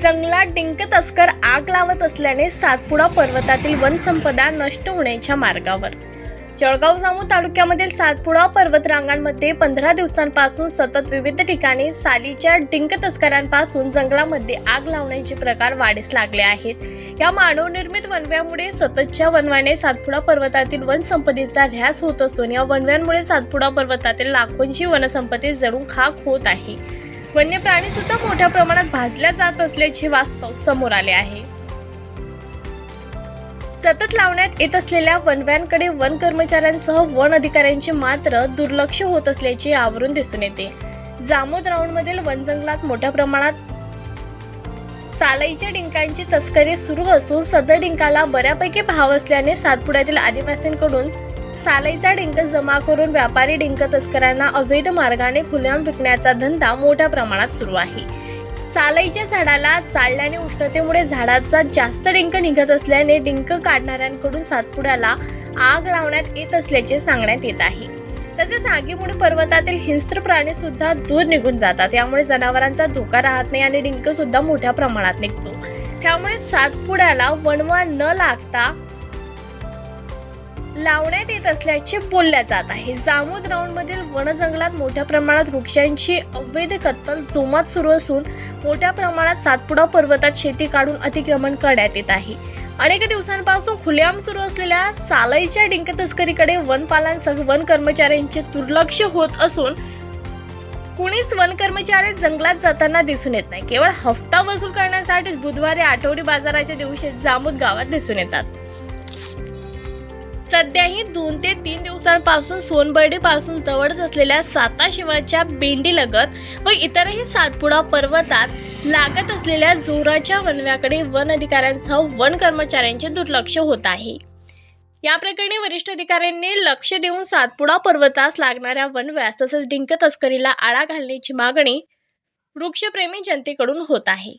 जंगलात डिंक तस्कर आग लावत असल्याने सातपुडा पर्वतातील वनसंपदा नष्ट होण्याच्या मार्गावर. जळगाव जामू तालुक्यामधील सातपुडा पर्वतरांगांमध्ये पंधरा दिवसांपासून सतत विविध ठिकाणी सालीच्या डिंक तस्करांपासून जंगलामध्ये आग लावण्याचे प्रकार वाढीस लागले आहेत. या मानवनिर्मित वनव्यामुळे सततच्या वनव्याने सातपुडा पर्वतातील वनसंपदेचा ऱ्हास होत असून या वनव्यांमुळे सातपुडा पर्वतातील लाखोंची वनसंपत्ती जळून खाक होत आहे. वन्य प्राणी सुद्धा मोठ्या प्रमाणात भाजल्या जात असल्याचे वास्तव समोर आले आहे. सतत लावण्यात येत असलेल्या वनव्यांकडे वन कर्मचाऱ्यांसह वन अधिकाऱ्यांचे मात्र दुर्लक्ष होत असल्याचे आवरून दिसून येते. जामोद राऊंडमधील वन जंगलात मोठ्या प्रमाणात चालईच्या डिंकांची तस्करी सुरू असून सदर डिंकाला बऱ्यापैकी भाव असल्याने सातपुड्यातील आदिवासींकडून सालाईचा डिंक जमा करून व्यापारी डिंक तस्करांना अवैध मार्गाने खुल्याम विकण्याचा धंदा मोठ्या प्रमाणात सुरू आहे. सालाईच्या झाडाला चालल्याने उष्णतेमुळे झाडाचा जास्त डिंक निघत असल्याने डिंक काढणाऱ्यांकडून सातपुड्याला आग लावण्यात येत असल्याचे सांगण्यात येत आहे. तसेच आगीमुळे पर्वतातील हिंस्त्र प्राणी सुद्धा दूर निघून जातात. यामुळे जनावरांचा धोका राहत नाही आणि डिंक सुद्धा मोठ्या प्रमाणात निघतो. त्यामुळे सातपुड्याला वणवा न लागता लावण्यात येत असल्याचे बोलल्या जात आहे. जामोद राऊंडमधील वनजंगलात मोठ्या प्रमाणात वृक्षांची अवैध कत्तल जोमात सुरू असून मोठ्या प्रमाणात सातपुडा पर्वतात शेती काढून अतिक्रमण करण्यात येत आहे. अनेक दिवसांपासून खुलेआम सुरू असलेल्या सालाईच्या डिंक तस्करीकडे वनपालांसह वन कर्मचाऱ्यांचे दुर्लक्ष होत असून कुणीच वन कर्मचारी जंगलात जाताना दिसून येत नाही. केवळ हफ्ता वसूल करण्यासाठीच बुधवारी आठवडी बाजाराच्या दिवशी जामूद गावात दिसून येतात. सध्याही दोन ते तीन दिवसांपासून सोनबर्डी पासून जवळच असलेल्या साता शिवाच्या बेंडी लगत व इतरही सातपुडा पर्वतात लागत असलेल्या जोराच्या वनव्याकडे वन अधिकाऱ्यांसह वन कर्मचाऱ्यांचे दुर्लक्ष होत आहे. या प्रकरणी वरिष्ठ अधिकाऱ्यांनी लक्ष देऊन सातपुडा पर्वतास लागणाऱ्या वनव्यास तसेच डिंक तस्करीला आळा घालण्याची मागणी वृक्षप्रेमी जनतेकडून होत आहे.